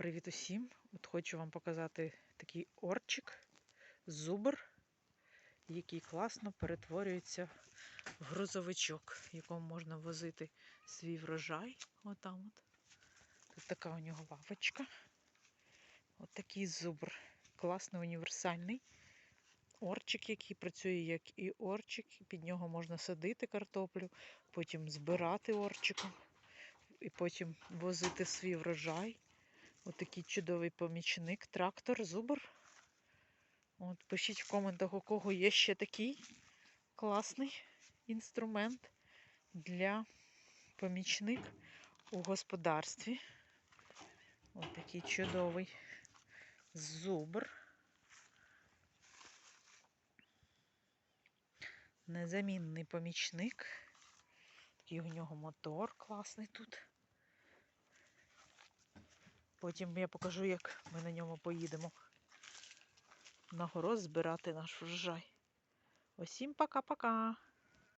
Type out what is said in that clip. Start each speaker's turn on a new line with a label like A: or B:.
A: Привіт усім! От хочу вам показати такий орчик, зубр, який класно перетворюється в грузовичок, в якому можна возити свій врожай. Отам от. Тут така у нього лавочка. От такий зубр. Класний універсальний. Орчик, який працює як і орчик. Під нього можна садити картоплю, потім збирати орчиком і потім возити свій врожай. Отакий чудовий помічник, трактор, зубр. От, пишіть в коментах, у кого є ще такий класний інструмент для помічник у господарстві. Ось такий чудовий зубр. Незамінний помічник. Такий у нього мотор класний тут. Потім я покажу, як ми на ньому поїдемо на город збирати наш врожай. Усім пока-пока!